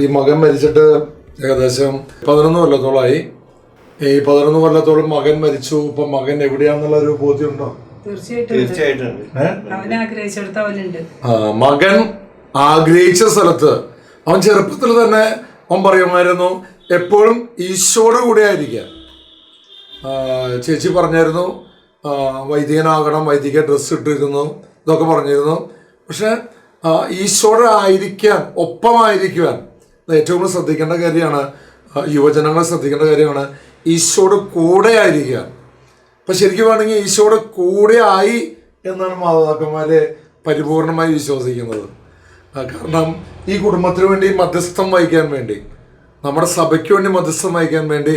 ഈ മകൻ മരിച്ചിട്ട് ഏകദേശം പതിനൊന്ന് കൊല്ലത്തോളമായി ഈ പതിനൊന്ന് കൊല്ലത്തോളം മകൻ മരിച്ചു. ഇപ്പൊ മകൻ എവിടെയാണെന്നുള്ള ഒരു ബോധ്യമുണ്ടോ? തീർച്ചയായിട്ടും ആ, മകൻ ആഗ്രഹിച്ച സ്ഥലത്ത് അവൻ ചെറുപ്പത്തിൽ തന്നെ അവൻ പറയുമായിരുന്നു എപ്പോഴും ഈശോയുടെ കൂടെ ആയിരിക്കുക ചേച്ചി പറഞ്ഞായിരുന്നു വൈദികനാകണം വൈദിക ഡ്രസ്സ് ഇട്ടിരുന്നു ഇതൊക്കെ പറഞ്ഞിരുന്നു. പക്ഷെ ഈശോടെ ഈശോയുടെ ആയിരിക്കാൻ ഒപ്പമായിരിക്കുവാൻ ഏറ്റവും കൂടുതൽ ശ്രദ്ധിക്കേണ്ട കാര്യമാണ് യുവജനങ്ങളെ ശ്രദ്ധിക്കേണ്ട കാര്യമാണ് ഈശോയുടെ കൂടെ ആയിരിക്കുക. അപ്പം ശരിക്കും വേണമെങ്കിൽ ഈശോയുടെ കൂടെ ആയി എന്നാണ് മാതാപിതാക്കന്മാരെ പരിപൂർണമായി വിശ്വസിക്കുന്നത്. കാരണം ഈ കുടുംബത്തിന് വേണ്ടി മധ്യസ്ഥം വഹിക്കാൻ വേണ്ടി നമ്മുടെ സഭയ്ക്ക് വേണ്ടി മധ്യസ്ഥം വഹിക്കാൻ വേണ്ടി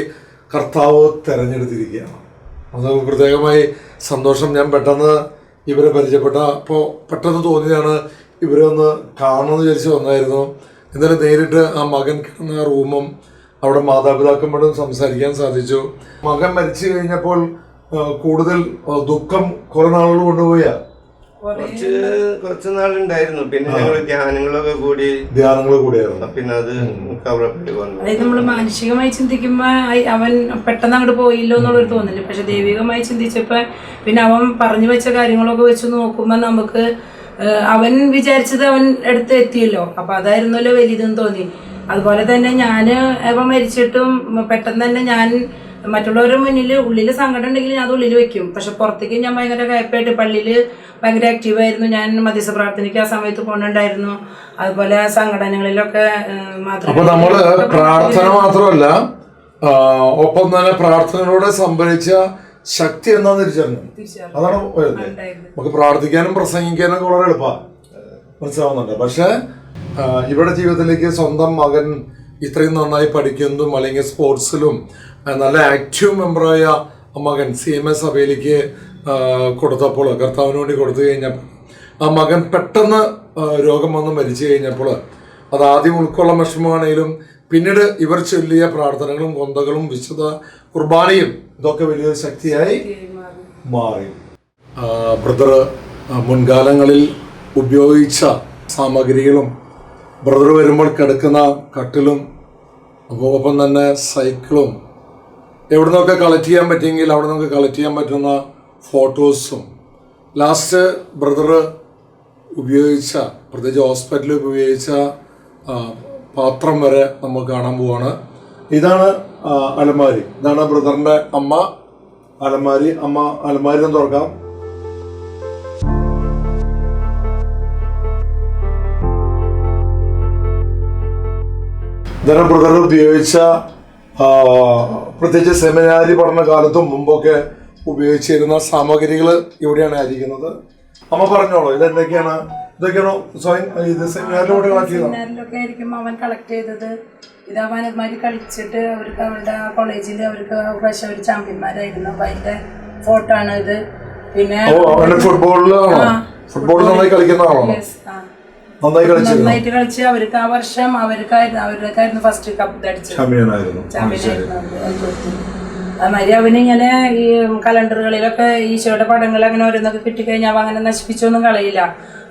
കർത്താവ് തിരഞ്ഞെടുത്തിരിക്കുകയാണ്. അത് പ്രത്യേകമായി സന്തോഷം ഞാൻ പെട്ടെന്ന് ഇവരെ പരിചയപ്പെട്ട അപ്പോൾ പെട്ടെന്ന് തോന്നിയാണ് ഇവരെ ഒന്ന് കാണണമെന്ന് വിചാരിച്ച് വന്നായിരുന്നു. എന്നാലും നേരിട്ട് ആ മകൻ കിടന്ന റൂമും അവിടെ മാതാപിതാക്കന്മാരും സംസാരിക്കാൻ സാധിച്ചു. മകൻ മരിച്ചു കഴിഞ്ഞപ്പോൾ കൂടുതൽ ദുഃഖം കുറെ നാളുകൾ കൊണ്ടുപോയാ? കുറച്ച് കുറച്ച് നാളുണ്ടായിരുന്നു. പിന്നെ ഞങ്ങൾ ധ്യാനങ്ങളൊക്കെ കൂടി ധ്യാനങ്ങൾ കൂടിയായിരുന്നു. പിന്നെ അത് അതായത് നമ്മൾ മാനസികമായി ചിന്തിക്കുമ്പോ അവൻ പെട്ടെന്ന് അങ്ങോട്ട് പോയില്ലോ എന്നുള്ളൊരു തോന്നില്ല പക്ഷെ ദൈവികമായി ചിന്തിച്ചപ്പോ പിന്നെ അവൻ പറഞ്ഞു വെച്ച കാര്യങ്ങളൊക്കെ വെച്ച് നോക്കുമ്പോ നമുക്ക് അവൻ വിചാരിച്ചത് അവൻ എടുത്ത് എത്തിയല്ലോ. അപ്പൊ അതായിരുന്നല്ലോ വലുതെന്ന് തോന്നി. അതുപോലെ തന്നെ ഞാൻ അവൻ മരിച്ചിട്ടും പെട്ടെന്ന് തന്നെ ഞാൻ മറ്റുള്ളവരുടെ മുന്നിൽ ഉള്ളിൽ സങ്കടം ഉണ്ടെങ്കിൽ ഞാൻ അത് ഉള്ളിൽ വെക്കും. പക്ഷെ പുറത്തേക്ക് ഞാൻ ഭയങ്കര കയപ്പായിട്ട് പള്ളിയിൽ ഭയങ്കര ആക്റ്റീവായിരുന്നു ഞാൻ മധ്യസ്ഥ പ്രാർത്ഥനയ്ക്ക് ആ സമയത്ത് പോകുന്നുണ്ടായിരുന്നു അതുപോലെ സംഘടനകളിലൊക്കെ മാത്രം നമ്മൾ പ്രാർത്ഥന മാത്രമല്ല ഒപ്പം തന്നെ പ്രാർത്ഥനയോടെ സംഭരിച്ച ശക്തി എന്താന്ന് തിരിച്ചറിഞ്ഞു. അതാണ് പോയത്. നമുക്ക് പ്രാർത്ഥിക്കാനും പ്രസംഗിക്കാനും ഒക്കെ വളരെ എളുപ്പമാണ് മനസ്സിലാവുന്നുണ്ട്. പക്ഷെ ഇവിടെ ജീവിതത്തിലേക്ക് സ്വന്തം മകൻ ഇത്രയും നന്നായി പഠിക്കുന്നതും അല്ലെങ്കിൽ സ്പോർട്സിലും നല്ല ആക്റ്റീവ് മെമ്പറായ മകൻ സി എം എസ് സഭയിലേക്ക് കൊടുത്തപ്പോൾ കർത്താവിന് വേണ്ടി കൊടുത്തു കഴിഞ്ഞപ്പോൾ ആ മകൻ പെട്ടെന്ന് രോഗം വന്ന് മരിച്ചു കഴിഞ്ഞപ്പോൾ അത് ആദ്യം ഉൾക്കൊള്ളം വിഷമമാണെങ്കിലും പിന്നീട് ഇവർ ചൊല്ലിയ പ്രാർത്ഥനകളും കൊന്തകളും വിശുദ്ധ കുർബാനയും ഇതൊക്കെ വലിയൊരു ശക്തിയായി മാറി. ബ്രദർ മുൻകാലങ്ങളിൽ ഉപയോഗിച്ച സാമഗ്രികളും ബ്രദർ വരുമ്പോൾ കിടക്കുന്ന കട്ടിലും ഒപ്പം തന്നെ സൈക്കിളും എവിടെ നിന്നൊക്കെ കളക്ട് ചെയ്യാൻ പറ്റിയെങ്കിൽ അവിടെ നിന്നൊക്കെ കളക്ട് ചെയ്യാൻ പറ്റുന്ന ഫോട്ടോസും. ലാസ്റ്റ് ബ്രദർ ഉപയോഗിച്ച പ്രത്യേകിച്ച് ഹോസ്പിറ്റലിൽ ഉപയോഗിച്ച പാത്രം വരെ നമ്മൾ കാണാൻ പോവാണ്. ഇതാണ് അലമാരി. ഇതാണ് ബ്രദറിന്റെ അമ്മ. അലമാരി അമ്മ അലമാരി തുറക്കാം. ഇതാണ് ബ്രദർ ഉപയോഗിച്ച പ്രത്യേകിച്ച് സെമിനാരി പഠന കാലത്തും മുമ്പൊക്കെ ഉപയോഗിച്ചിരുന്ന സാമഗ്രികൾ ഇവിടെയാണ് ആയിരിക്കുന്നത് അമ്മ പറഞ്ഞോളൂ ഇതെന്തൊക്കെയാണ്? ഇതൊക്കെയാണോ സ്വയം ഇത് കളക്ട് സെമിനാറിലൊക്കെ ആയിരിക്കും അവൻ കളക്ട് ചെയ്തത്. ഇത് കളിച്ചിട്ട് അവർക്ക് അവരുടെ കോളേജിൽ അവർക്ക് പ്രാവശ്യം അവർ ചാമ്പ്യന്മാരായിരുന്നു. അപ്പൊ അതിന്റെ ഫോട്ടോ ആണ് ഇത്. പിന്നെ ഫുട്ബോളിലാണോ ഫുട്ബോൾ നന്നായി കളിക്കുന്നതാണോ. നന്നായി നന്നായിട്ട് കളിച്ച് അവർക്ക് ആ വർഷം അവർക്കായിരുന്നു അവർക്കായിരുന്നു ഫസ്റ്റ് കപ്പ് അടിച്ചത്. അതുമാതിരി അവന് ഇങ്ങനെ ഈ കലണ്ടറുകളിലൊക്കെ ഈശോയുടെ പടങ്ങൾ അങ്ങനെ ഓരോന്നൊക്കെ കിട്ടിക്കഴിഞ്ഞാൽ അവ അങ്ങനെ നശിപ്പിച്ചൊന്നും കളയില്ല.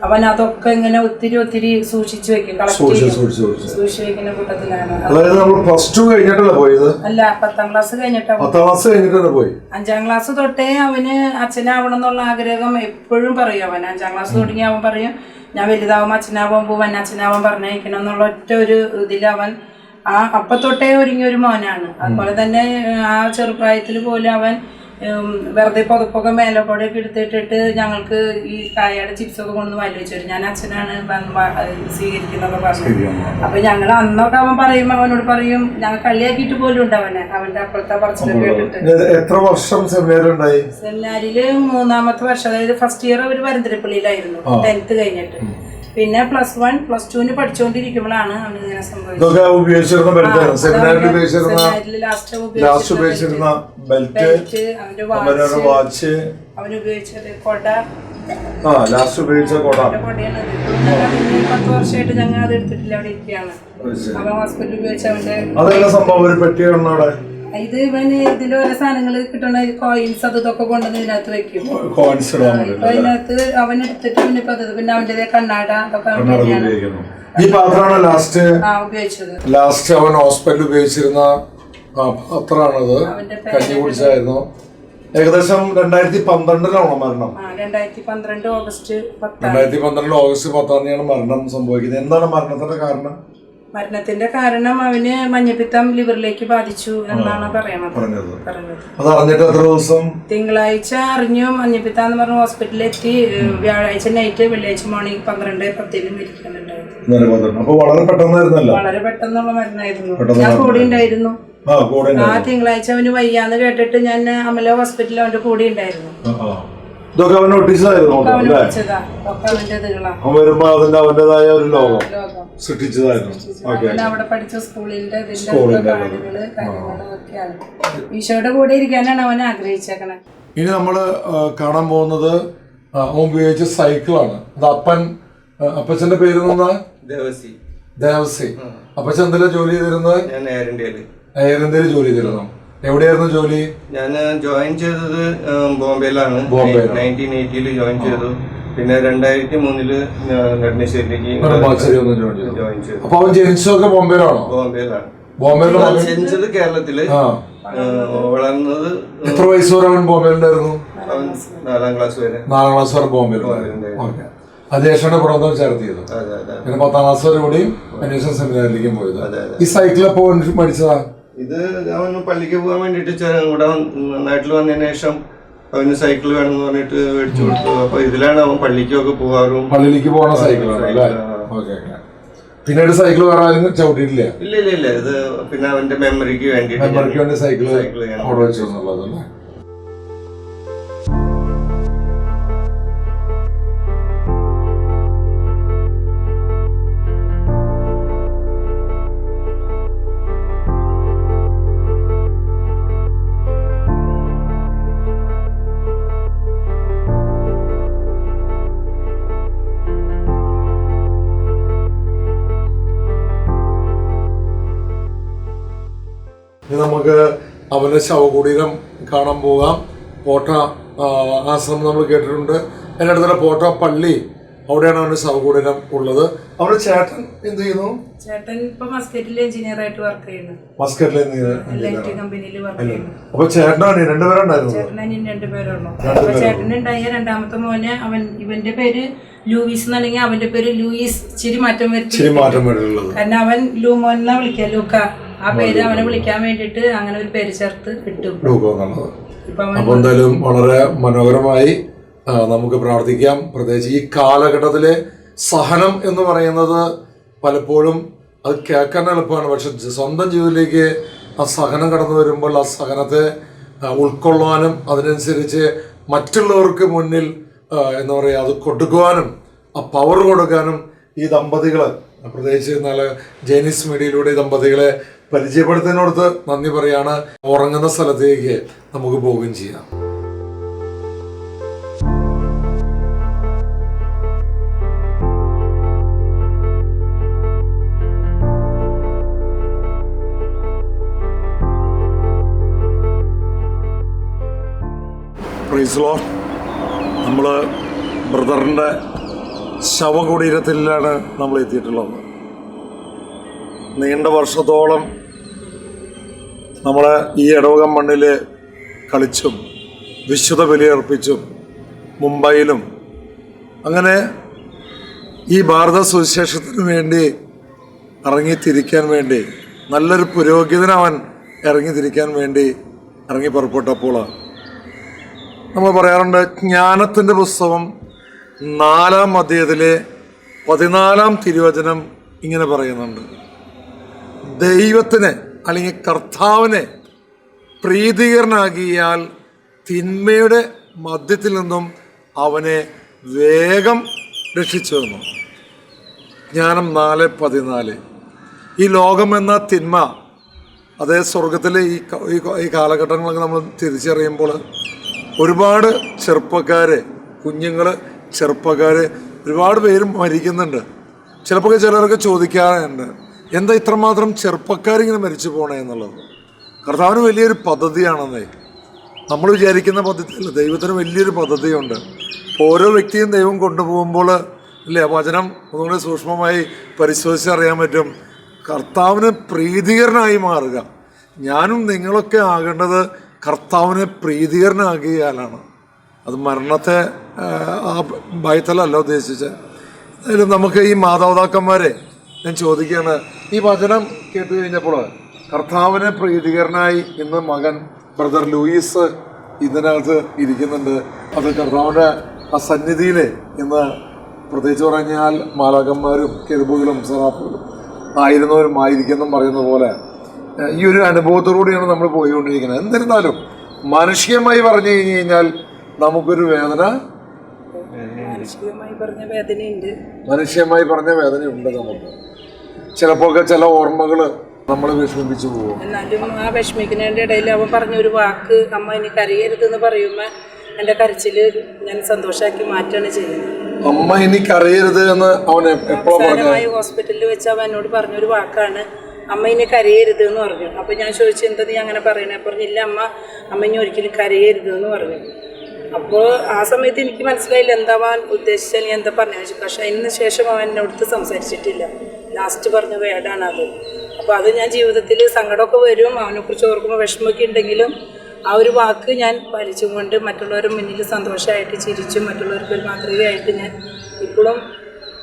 അവൻ അതൊക്കെ ഇങ്ങനെ ഒത്തിരി ഒത്തിരി സൂക്ഷിച്ചു വെക്കും സൂക്ഷിച്ച് സൂക്ഷിച്ച് സൂക്ഷിച്ച്. സൂക്ഷിച്ചു വെക്കുന്ന കൂട്ടത്തിലാണ്. അതായത് നമ്മൾ പ്ലസ് ടു കഴിഞ്ഞിട്ടല്ലേ പോയത്? അല്ല പത്താം ക്ലാസ് കഴിഞ്ഞിട്ട് പത്താം ക്ലാസ് കഴിഞ്ഞിട്ടല്ലേ പോയി അഞ്ചാം ക്ലാസ് തൊട്ടേ അവന് അച്ഛനാവണം എന്നുള്ള ആഗ്രഹം എപ്പോഴും പറയും അവൻ അഞ്ചാം ക്ലാസ് തുടങ്ങി അവൻ പറയും ഞാൻ വലുതാവുമ്പോൾ അച്ഛനാവാൻ പോവാൻ അച്ഛനാവാൻ പറഞ്ഞയക്കണം എന്നുള്ള ഒറ്റ ഒരു ഇതിൽ അവൻ ആ അപ്പത്തൊട്ടേ ഒരുങ്ങിയ ഒരു മോനാണ്. അതുപോലെ തന്നെ ആ ചെറുപ്രായത്തിൽ പോലും അവൻ വെറുതെ പുതപ്പൊക്കെ മേലപ്പോടെയൊക്കെ എടുത്തിട്ടിട്ട് ഞങ്ങൾക്ക് ഈ കായയുടെ ചിപ്സൊക്കെ കൊണ്ടുവന്ന് വായിൽ വെച്ചു തരും. ഞാൻ അച്ഛനാണ് സ്വീകരിക്കുന്നതൊക്കെ പറഞ്ഞു. അപ്പൊ ഞങ്ങൾ അന്നൊക്കെ അവൻ പറയും അവനോട് പറയും ഞങ്ങൾ കളിയാക്കിയിട്ട് പോലും ഉണ്ട് അവനെ. അവന്റെ അപ്പോഴത്തെ പറച്ചിലൊക്കെ എത്ര വർഷം സെമിനാരിൽ മൂന്നാമത്തെ വർഷം അതായത് ഫസ്റ്റ് ഇയർ അവർ പരന്തിരപ്പള്ളിയിലായിരുന്നു ടെൻത്ത് കഴിഞ്ഞിട്ട്. പിന്നെ പ്ലസ് വൺ പ്ലസ് ടുവിന് പഠിച്ചുകൊണ്ടിരിക്കുമ്പോഴാണ് അവന് ഇങ്ങനെ സംഭവിച്ചത്. ഇതൊക്കെ ഉപയോഗിച്ചിരുന്ന ലാസ്റ്റ് ലാസ്റ്റ് ഉപയോഗിച്ചിരുന്ന ബെൽറ്റ് അവന്റെ വാച്ച് അവൻ ഉപയോഗിച്ചത് കൊട. ആ ലാസ്റ്റ് ഉപയോഗിച്ച കൊട. അവന്റെ കൊടയാണ് ഇത്. പത്ത് വർഷമായിട്ട് ഞങ്ങൾ അത് എടുത്തിട്ടില്ല അവിടെ ഇരിക്കുകയാണ്. അവൻ ഹോസ്പിറ്റലിൽ ഉപയോഗിച്ച അവന്റെ അതെല്ലാം സംഭവം? ഒരു പെട്ടി ഇത് ഇവന് ഇതിന്റെ ഓരോ സാധനങ്ങൾ കിട്ടണ കോയിൻസ് അത് ഇതൊക്കെ കൊണ്ടുവന്ന് ഇതിനകത്ത് വെക്കും. അപ്പൊ അതിനകത്ത് അവൻ എടുത്തിട്ട് പിന്നെ ഇപ്പൊ അത് പിന്നെ അവന്റെ കണ്ണാട അതൊക്കെ അവൻ തന്നെയാണ് ഈ പാത്രമാണ് ലാസ്റ്റ് ആ ഉപയോഗിച്ചത്. ലാസ്റ്റ് അവൻ ഹോസ്പിറ്റലിൽ ഉപയോഗിച്ചിരുന്ന ആ, പാത്രമാണത് അവന്റെ കഞ്ഞി കുടിച്ചായിരുന്നു. ഏകദേശം രണ്ടായിരത്തി പന്ത്രണ്ടിലാണോ മരണം. ആ രണ്ടായിരത്തി പന്ത്രണ്ട് ഓഗസ്റ്റ് പത്താം രണ്ടായിരത്തി പന്ത്രണ്ട് ഓഗസ്റ്റ് പത്താം തീയതിയാണ് മരണം സംഭവിക്കുന്നത്. എന്താണ് മരണത്തിന്റെ കാരണം? മരണത്തിന്റെ കാരണം അവന് മഞ്ഞപ്പിത്തം ലിവറിലേക്ക് ബാധിച്ചു എന്നാണ് പറയണത് പറഞ്ഞത്. അത് അറിഞ്ഞിട്ട് എത്ര ദിവസം? തിങ്കളാഴ്ച അറിഞ്ഞു മഞ്ഞപ്പിത്തം എന്ന് പറഞ്ഞ ഹോസ്പിറ്റലിൽ എത്തി വ്യാഴാഴ്ച നൈറ്റ് വെള്ളിയാഴ്ച മോർണിംഗ് പന്ത്രണ്ട് പത്തിന് മരിക്കുന്നുണ്ടായിരുന്നു വളരെ പെട്ടെന്നായിരുന്നല്ലോ? വളരെ പെട്ടെന്നുള്ള മരുന്നായിരുന്നു ഞാൻ കൂടെ ഉണ്ടായിരുന്നു ആ തിങ്കളാഴ്ച അവന് വയ്യാന്ന് കേട്ടിട്ട് ഞാൻ അമല ഹോസ്പിറ്റലിൽ അവന്റെ കൂടെ ഉണ്ടായിരുന്നു ഇതൊക്കെ അവൻ ഒട്ടിച്ചതായിരുന്നു അവൻ വരുമ്പോ അതിന്റെ അവന്റേതായ ഒരു ലോകം സൃഷ്ടിച്ചതായിരുന്നു. അവിടെ പഠിച്ച സ്കൂളിന്റെ ഈശോയുടെ കൂടെ ഇരിക്കാനാണ് അവൻ ആഗ്രഹിച്ചേക്കണേ. ഇനി നമ്മൾ കാണാൻ പോകുന്നത് അവൻ ഉപയോഗിച്ച സൈക്കിളാണ്. അത് അപ്പൻ അപ്പച്ചന്റെ പേര് ദേവസി. ദേവസി. അപ്പച്ചൻ എന്തെല്ലാം ജോലി ചെയ്തിരുന്നത്? എയർ ഇന്ത്യയിൽ ജോലി ചെയ്തിരുന്നു. എവിടെയായിരുന്നു ജോലി? ഞാൻ ജോയിൻ ചെയ്തത് ബോംബെയിലാണ്. ബോംബെയിലാണ്. നയന്റീൻ എയ്റ്റിയിൽ ജോയിൻ ചെയ്തു. പിന്നെ രണ്ടായിരത്തി മൂന്നിൽ ഒന്ന് ജോയിൻ ചെയ്തു. അപ്പൊ അവൻ ജനിച്ചതൊക്കെ ബോംബെയിലാണോ? ബോംബെയിലാണ്. ബോംബെയിലെ ജനിച്ചത് കേരളത്തിൽ. വളർന്നത് എത്ര വയസ്സ് വരെ അവൻ ബോംബെയിലുണ്ടായിരുന്നു? നാലാം ക്ലാസ് വരെ. നാലാം ക്ലാസ് വരെ ബോംബെയിലുണ്ടായിരുന്നു. അതിനുശേഷമാണ് പുറത്തും ചേർത്ത് ചെയ്തത് അതെ അതെ പിന്നെ പത്താം ക്ലാസ് വരെ കൂടി അന്വേഷണ സെമിനാറിലേക്കും പോയത്. ഈ സൈക്കിൾ എപ്പോ മേടിച്ചതാ ഇത് അവൻ പള്ളിക്ക് പോകാൻ വേണ്ടിട്ട് ചെ- ഇവിടെ വന്ന് നാട്ടിൽ വന്നതിന് ശേഷം അവന് സൈക്കിൾ വേണമെന്ന് പറഞ്ഞിട്ട് മേടിച്ചു കൊടുത്തു. അപ്പൊ ഇതിലാണ് അവൻ പള്ളിക്കൊക്കെ പോകാറും. പള്ളിക്ക് പോകണ സൈക്കിളാണ് അല്ലേ? ഓക്കെ ഓക്കെ പിന്നീട് സൈക്കിൾ വേറെ ആരും ചവിട്ടിയിട്ടില്ല? ഇല്ല ഇല്ല ഇല്ല. ഇത് പിന്നെ അവന്റെ മെമ്മറിക്ക് വേണ്ടി സൈക്കിൾ സൈക്കിൾ അവിടെ വെച്ചു എന്നുള്ളത് അവന്റെ ശവകുടീരം കാണാൻ പോകാം. പോട്ട ആശ്രമം നമ്മൾ കേട്ടിട്ടുണ്ട്. അതിന്റെ അടുത്തുള്ള പോട്ട പള്ളി അവിടെയാണ് അവന് ശവകുടീരം ഉള്ളത്. അവരുടെ ചേട്ടൻ എന്ത് ചെയ്യുന്നു? ചേട്ടൻ ഇപ്പൊ മസ്കറ്റിൽ എഞ്ചിനീയർ ആയിട്ട് വർക്ക് ചെയ്യുന്നു. മസ്കറ്റിൽ ഐ കമ്പനിയിൽ വർക്ക് ചെയ്യുന്നു. അപ്പൊ ചേട്ടനാണ് രണ്ടുപേരുണ്ടായിരുന്നു? ചേട്ടന് രണ്ടുപേരുള്ളൂ. അപ്പൊ ചേട്ടനുണ്ടായ രണ്ടാമത്തെ മോനെ അവൻ ഇവന്റെ പേര് ലൂയിസ് എന്നല്ലെങ്കിൽ അവന്റെ പേര് ലൂയിസ്. ചിരി മാറ്റം വരുത്തി. ഇച്ചിരി മാറ്റം കാരണം അവൻ ലൂമോൻ എന്നാ വിളിക്കുക ലൂക്ക. ആ പേര് അവനെ വിളിക്കാൻ വേണ്ടിയിട്ട് അങ്ങനെ ഒരു പേര് ചേർത്ത് കിട്ടും എന്നുള്ളത് അപ്പോൾ എന്തായാലും വളരെ മനോഹരമായി നമുക്ക് പ്രാർത്ഥിക്കാം. പ്രത്യേകിച്ച് ഈ കാലഘട്ടത്തിലെ സഹനം എന്ന് പറയുന്നത് പലപ്പോഴും അത് കേൾക്കാൻ എളുപ്പമാണ്. പക്ഷെ സ്വന്തം ജീവിതത്തിലേക്ക് ആ സഹനം കടന്നു വരുമ്പോൾ ആ സഹനത്തെ ഉൾക്കൊള്ളുവാനും ഉൾക്കൊള്ളാനും അതിനനുസരിച്ച് മറ്റുള്ളവർക്ക് മുന്നിൽ എന്താ പറയുക അത് കൊടുക്കുവാനും ആ പവർ കൊടുക്കാനും ഈ ദമ്പതികൾ പ്രത്യേകിച്ച് നല്ല ജൈനീസ് മീഡിയയിലൂടെ ഈ ദമ്പതികളെ പരിചയപ്പെടുത്തുന്നതിനോടത്ത് നന്ദി പറയാണ്. ഉറങ്ങുന്ന സ്ഥലത്തേക്ക് നമുക്ക് പോവുകയും ചെയ്യാം. പ്രൈസ്ലോ നമ്മൾ ബ്രദറിന്റെ ശവകുടീരത്തിലാണ് നമ്മൾ എത്തിയിട്ടുള്ളത് നീണ്ട വർഷത്തോളം നമ്മൾ ഈ ഇടവകം മണ്ണിൽ കളിച്ചും വിശുദ്ധ ബലിയർപ്പിച്ചും മുംബൈയിലും അങ്ങനെ ഈ ഭാരത സുവിശേഷത്തിന് വേണ്ടി ഇറങ്ങിത്തിരിക്കാൻ വേണ്ടി നല്ലൊരു പുരോഗതിനവൻ ഇറങ്ങിത്തിരിക്കാൻ വേണ്ടി ഇറങ്ങി പുറപ്പെട്ടപ്പോൾ നമ്മൾ പറയാറുണ്ട് ജ്ഞാനത്തിന്റെ പുസ്തകം നാലാം അധ്യായത്തിലെ പതിനാലാം തിരുവചനം ഇങ്ങനെ പറയുന്നുണ്ട്. ദൈവത്തിന് അല്ലെങ്കിൽ കർത്താവിനെ പ്രീതികരനാകിയാൽ തിന്മയുടെ മധ്യത്തിൽ നിന്നും അവനെ വേഗം രക്ഷിച്ചു തന്നു. ജ്ഞാനം നാല് പതിനാല്. ഈ ലോകമെന്ന തിന്മ അതേ സ്വർഗത്തിലെ ഈ ഈ കാലഘട്ടങ്ങളൊക്കെ നമ്മൾ തിരിച്ചറിയുമ്പോൾ ഒരുപാട് ചെറുപ്പക്കാർ കുഞ്ഞുങ്ങൾ ചെറുപ്പക്കാർ ഒരുപാട് പേര് മരിക്കുന്നുണ്ട്. ചിലപ്പോൾ ചിലർക്ക് ചോദിക്കാറുണ്ട് എന്താ ഇത്രമാത്രം ചെറുപ്പക്കാരിങ്ങനെ മരിച്ചു പോണേ എന്നുള്ളത്? കർത്താവിന് വലിയൊരു പദ്ധതിയാണെന്നേ. നമ്മൾ വിചാരിക്കുന്ന പദ്ധതിയല്ല ദൈവത്തിന് വലിയൊരു പദ്ധതിയുണ്ട്. ഓരോ വ്യക്തിയും ദൈവം കൊണ്ടുപോകുമ്പോൾ ഇല്ലേ വചനം ഒന്നുകൂടി സൂക്ഷ്മമായി പരിശോധിച്ച് അറിയാൻ പറ്റും. കർത്താവിന് പ്രീതികരനായി മാറുക. ഞാനും നിങ്ങളൊക്കെ ആകേണ്ടത് കർത്താവിനെ പ്രീതികരനാകിയാലാണ് അത് മരണത്തെ ആ, ഭയത്തലല്ല ഉദ്ദേശിച്ച് എന്തായാലും നമുക്ക് ഈ മാതാപിതാക്കന്മാരെ ഞാൻ ചോദിക്കുകയാണ് ഈ വചനം കേട്ട് കഴിഞ്ഞപ്പോൾ കർത്താവിനെ പ്രീതികരനായി ഇന്ന് മകൻ ബ്രദർ ലൂയിസ് ഇതിനകത്ത് ഇരിക്കുന്നുണ്ട്. അത് കർത്താവിന്റെ ആ സന്നിധിയിൽ ഇന്ന് പ്രത്യേകിച്ച് പറഞ്ഞാൽ മാലാകന്മാരും കെരുബുകളും സറാപ്പുകളും ആയിരുന്നവരും ആയിരിക്കുന്നു പറയുന്ന പോലെ ഈ ഒരു അനുഭവത്തോടുകൂടിയാണ് നമ്മൾ പോയിക്കൊണ്ടിരിക്കുന്നത്. എന്നിരുന്നാലും മനുഷ്യമായി പറഞ്ഞു കഴിഞ്ഞു കഴിഞ്ഞാൽ നമുക്കൊരു വേദന മനുഷ്യമായി പറഞ്ഞ വേദനയുണ്ട് നമുക്ക്. ചിലപ്പോൾ ചില ഓർമ്മകൾ നമ്മളെ വിഷമിപ്പിച്ചു പോകും. എന്നാലും ആ വിഷമിക്കുന്നതിന്റെ ഇടയിൽ അവൻ പറഞ്ഞ ഒരു വാക്ക് അമ്മ ഇനി കരയരുതെന്ന് പറയുമ്പോൾ എന്റെ കരച്ചിൽ ഞാൻ സന്തോഷമാക്കി മാറ്റാണ് ചെയ്യുന്നത്. അമ്മ ഇനി കരയരുത് എന്ന് അവൻ അവസാനമായി ഹോസ്പിറ്റലിൽ വെച്ച് അവൻ എന്നോട് പറഞ്ഞൊരു വാക്കാണ് അമ്മ ഇനി കരയരുത് എന്ന് പറഞ്ഞു. അപ്പോൾ ഞാൻ ചോദിച്ചു എന്താ നീ അങ്ങനെ പറയണേ? പറഞ്ഞില്ല അമ്മ അമ്മ ഇനി ഒരിക്കലും കരയരുത് എന്ന് പറഞ്ഞു. അപ്പോൾ ആ സമയത്ത് എനിക്ക് മനസ്സിലായില്ല എന്താവാൻ ഉദ്ദേശിച്ചാൽ നീ എന്താ പറഞ്ഞു പക്ഷെ പക്ഷേ അതിന് ശേഷം അവൻ എന്നോടത്ത് സംസാരിച്ചിട്ടില്ല. ലാസ്റ്റ് പറഞ്ഞ വേർഡാണ് അത് അപ്പോൾ അത് ഞാൻ ജീവിതത്തിൽ സങ്കടമൊക്കെ വരും അവനെക്കുറിച്ച് ഓർക്കുമ്പോൾ വിഷമമൊക്കെ ഉണ്ടെങ്കിലും ആ ഒരു വാക്ക് ഞാൻ പാലിച്ചും കൊണ്ട് മറ്റുള്ളവരുടെ മുന്നിൽ സന്തോഷമായിട്ട് ചിരിച്ചും മറ്റുള്ളവർക്ക് ഒരു മാതൃകയായിട്ട് ഞാൻ ഇപ്പോഴും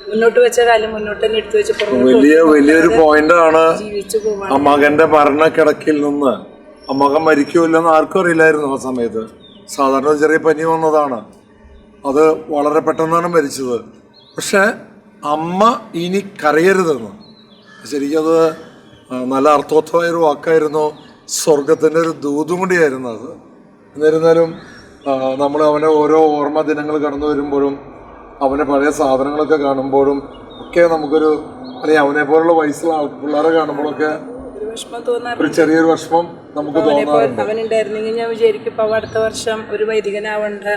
മുന്നോട്ട് വെച്ച കാലം മുന്നോട്ട് തന്നെ എടുത്തു വെച്ച് വലിയ വലിയൊരു പോയിന്റ് ആണ് ആ മകന്റെ മരണക്കിടക്കിൽ നിന്ന്. ആ മകൻ മരിക്കൂല്ലെന്ന് ആർക്കും അറിയില്ലായിരുന്നു ആ സമയത്ത്. സാധാരണ ചെറിയ പനി വന്നതാണ്. അത് വളരെ പെട്ടെന്നാണ് മരിച്ചത്. പക്ഷെ അമ്മ ഇനി കരയരുതെന്ന്. ശരിക്കും അത് ആ, ഒരു വാക്കായിരുന്നു. സ്വർഗത്തിന്റെ ഒരു ദൂതും കൂടിയായിരുന്നു അത്. എന്നിരുന്നാലും നമ്മൾ അവനെ ഓരോ ഓർമ്മ ദിനങ്ങൾ കടന്നു വരുമ്പോഴും അവന്റെ പഴയ സാധനങ്ങളൊക്കെ കാണുമ്പോഴും ഒക്കെ നമുക്കൊരു അല്ലെങ്കിൽ അവനെ പോലുള്ള വയസ്സുള്ള പിള്ളേരെ കാണുമ്പോഴൊക്കെ വിഷമം തോന്നാറുണ്ട് ഒരു ചെറിയൊരു വിഷമം നമുക്ക് തോന്നാറുണ്ട്. അവനുണ്ടായിരുന്നെങ്കിൽ ഞാൻ വിചാരിക്കും ഇപ്പൊ അടുത്ത വർഷം ഒരു വൈദികനാവേണ്ട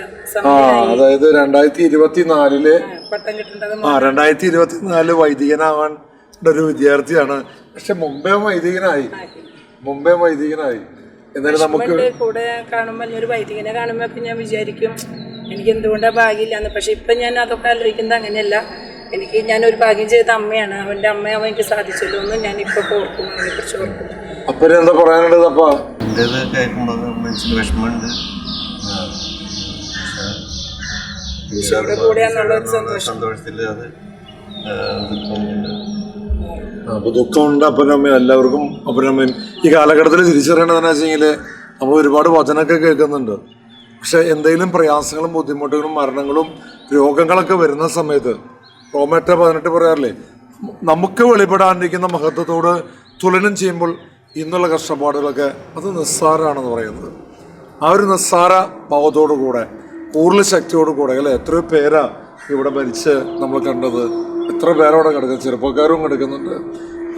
ആ അതായത് രണ്ടായിരത്തി ഇരുപത്തിനാലിൽ പട്ടം കിട്ടേണ്ടത് ആ രണ്ടായിരത്തി ഇരുപത്തിനാലിൽ വൈദികനാവാൻ ഒരു വിദ്യാർത്ഥിയാണ്. പക്ഷെ മുമ്പേ വൈദികനായി. മുമ്പേ വൈദികനായി. എന്നാലും നമുക്ക് കൂടെ കാണുമ്പോൾ ഒരു വൈദികനെ കാണുമ്പോൾ ഞാൻ വിചാരിക്കും എനിക്ക് എന്തുകൊണ്ടാ ഭാഗ്യമില്ലാന്ന്. പക്ഷെ ഇപ്പം ഞാൻ അതൊക്കെ ആലോചിക്കുന്നത് അങ്ങനെയല്ല. എനിക്ക് ഞാനൊരു ഒരു ഭാഗ്യം ചെയ്ത അമ്മയാണ്. അവന്റെ അമ്മയാവാൻ എനിക്ക് സാധിച്ചല്ലോ എന്ന് ഞാൻ ഇപ്പോൾ ഓർക്കും അവനെക്കുറിച്ച് ഓർക്കും എന്താ പറയാനുള്ളത് അപ്പാ? എന്റേത് കേൾക്കുമ്പോൾ മനസ്സിന് വിഷമമുണ്ട്. ഈശോയുടെ കൂടെയാന്നുള്ള ഒരു സന്തോഷം സന്തോഷത്തിൽ അത് ആ, ദുഃഖമുണ്ട് അപ്പൊ ദുഃഖമുണ്ട് അപ്പനമ്മയും എല്ലാവർക്കും അപ്പനമ്മയും ഈ കാലഘട്ടത്തിൽ തിരിച്ചറിയേണ്ടതെന്ന് വെച്ചെങ്കിൽ നമ്മൾ ഒരുപാട് വചനമൊക്കെ കേൾക്കുന്നുണ്ട്. പക്ഷെ എന്തെങ്കിലും പ്രയാസങ്ങളും ബുദ്ധിമുട്ടുകളും മരണങ്ങളും രോഗങ്ങളൊക്കെ വരുന്ന സമയത്ത് റോമേറ്റ പതിനെട്ട് പറയാറില്ലേ? നമുക്ക് വെളിപ്പെടാണ്ടിരിക്കുന്ന മഹത്വത്തോട് തുലനം ചെയ്യുമ്പോൾ ഇന്നുള്ള കഷ്ടപ്പാടുകളൊക്കെ അത് നിസ്സാരമാണെന്ന് പറയുന്നത്. ആ ഒരു നിസ്സാര ഭാവത്തോടു കൂടെ കൂടുതൽ ശക്തിയോടു കൂടെ അല്ലെ? എത്രയോ പേരാ ഇവിടെ മരിച്ച് നമ്മൾ കണ്ടത്. എത്ര പേരവിടെ കിടക്കുന്നത് ചെറുപ്പക്കാരും കിടക്കുന്നുണ്ട്.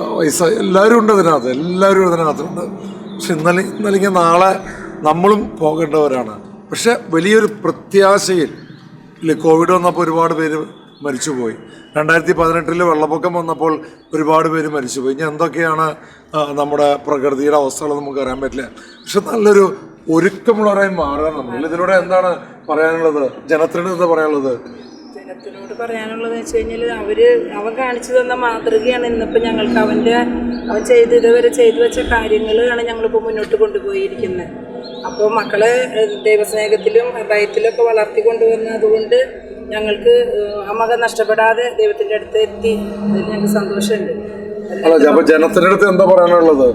വയസ്സ എല്ലാവരും ഉണ്ട് അതിനകത്ത്. എല്ലാവരും ഇതിനകത്തുണ്ട് പക്ഷെ ഇന്നലെ ഇന്നല്ലെങ്കിൽ നാളെ നമ്മളും പോകേണ്ടവരാണ്. പക്ഷെ വലിയൊരു പ്രത്യാശയിൽ ഇല്ലേ? കോവിഡ് വന്നപ്പോൾ ഒരുപാട് പേര് മരിച്ചുപോയി. രണ്ടായിരത്തി പതിനെട്ടിൽ വെള്ളപ്പൊക്കം വന്നപ്പോൾ ഒരുപാട് പേര് മരിച്ചുപോയി. ഇനി എന്തൊക്കെയാണ് നമ്മുടെ പ്രകൃതിയുടെ അവസ്ഥകൾ നമുക്ക് അറിയാൻ പറ്റില്ല. പക്ഷെ നല്ലൊരു ഒരുക്കമുള്ളവരായി മാറുക നമ്മൾ. ഇതിലൂടെ എന്താണ് പറയാനുള്ളത്? ജനത്തിനോട് എന്താ പറയാനുള്ളത്? ജനത്തിനോട് പറയാനുള്ളത് വെച്ച് കഴിഞ്ഞാൽ അവർ അവൻ കാണിച്ചു തന്ന മാതൃകയാണ് ഇന്നിപ്പോൾ ഞങ്ങൾക്ക്. അവന്റെ അവൻ ചെയ്ത് ഇതുവരെ ചെയ്തു വെച്ച കാര്യങ്ങളാണ് ഞങ്ങളിപ്പോൾ മുന്നോട്ട് കൊണ്ടുപോയിരിക്കുന്നത്. അപ്പോൾ മക്കളെ ദൈവസ്നേഹത്തിലും ഭയത്തിലൊക്കെ വളർത്തിക്കൊണ്ടുവന്നതുകൊണ്ട് ഞങ്ങൾക്ക് അമ്മക ആ മകൻ നഷ്ടപ്പെടാതെ ദൈവത്തിന്റെ അടുത്ത് എത്തി. അതിൽ ഞങ്ങൾക്ക് സന്തോഷമുണ്ട്. അല്ല അപ്പൊ ജനത്തിന്റെ അടുത്ത് എന്താ പറയാനുള്ളത്?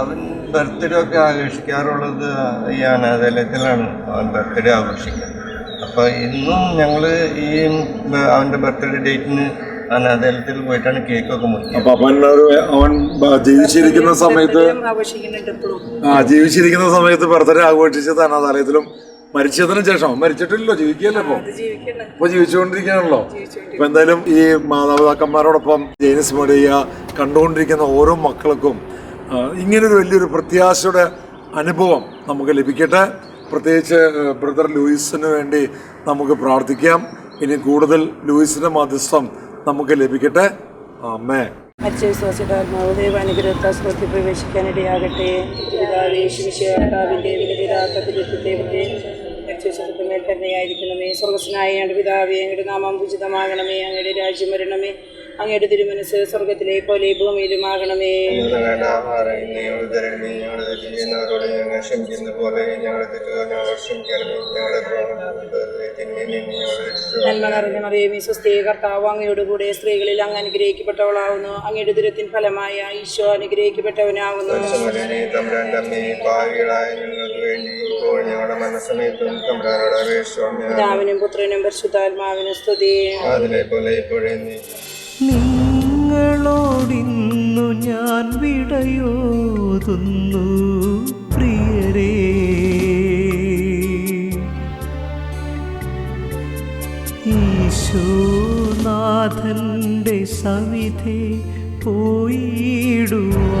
അവൻ ബർത്ത്ഡേ ഒക്കെ ആഘോഷിക്കാറുള്ളത് ഈ അനാഥാലയത്തിലാണ് അവൻ ബർത്ത്ഡേ ആഘോഷിക്കുക അപ്പോൾ ഇന്നും ഞങ്ങൾ ഈ അവന്റെ അവന്റെ ബർത്ത്ഡേ ഡേറ്റിന് അനാഥാലയത്തിൽ പോയിട്ടാണ് കേക്ക് ഒക്കെ അപ്പൊ അവൻ അവൻ ജീവിച്ചിരിക്കുന്ന സമയത്ത് ജീവിച്ചിരിക്കുന്ന സമയത്ത് ബർത്ത്ഡേ ആഘോഷിച്ചത് അനാഥാലയത്തിലും മരിച്ചതിന് ശേഷം. അവൻ മരിച്ചിട്ടില്ലല്ലോ ജീവിക്കുകയല്ലേ ഇപ്പൊ? ഇപ്പൊ ജീവിച്ചുകൊണ്ടിരിക്കുകയാണല്ലോ. ഇപ്പൊ എന്തായാലും ഈ മാതാപിതാക്കന്മാരോടൊപ്പം ജെയിനിസ് മടിയ കണ്ടുകൊണ്ടിരിക്കുന്ന ഓരോ മക്കൾക്കും ഇങ്ങനൊരു വലിയൊരു പ്രത്യാശയുടെ അനുഭവം നമുക്ക് ലഭിക്കട്ടെ. പ്രത്യേകിച്ച് ബ്രദർ ലൂയിസിന് വേണ്ടി നമുക്ക് പ്രാർത്ഥിക്കാം. ഇനി കൂടുതൽ ലൂയിസിന്റെ മധ്യസ്ഥം നമുക്ക് ലഭിക്കട്ടെ. അമ്മേ മരിച്ച വിശ്വാസിയുടെ ആത്മാവ് ദൈവാനുഗ്രഹത്താൽ സ്വർഗത്തിൽ പ്രവേശിക്കാനിടയാകട്ടെ പിതാവേ, യേശുമിശിഹാ കർത്താവിന്റെ വിലപിതാക്കത്തിലെത്തി തന്നെയായിരിക്കണമേ സ്വർഗസ്നായ പിതാവേ അങ്ങയുടെ നാമം ഉചിതമാകണമേ. അങ്ങയുടെ രാജ്യം വരണമേ. അങ്ങയുടെ തിരുമനസ് സ്വർഗത്തിലെ പോലെ ഭൂമിയിലുമാകണമേ. നന്മ നിറഞ്ഞ മറിയമേ സ്വസ്തിയെ കർത്താവ് അങ്ങയോട് കൂടെ സ്ത്രീകളിൽ അങ്ങ് അനുഗ്രഹിക്കപ്പെട്ടവളാവുന്നു. അങ്ങയുടെ ദുരത്തിൻ ഫലമായ ഈശോ അനുഗ്രഹിക്കപ്പെട്ടവനാവുന്നു. പിതാവിനും പുത്രനും പരിശുദ്ധാത്മാവിനും സ്തുതി. അതിലെ പോലെ ഇപ്പോഴേ നീ നിങ്ങളോടിന്നു ഞാൻ വിടയോതുന്നു പ്രിയരേ. ഈശോനാഥന്റെ സവിധേ പോയിടുവാൻ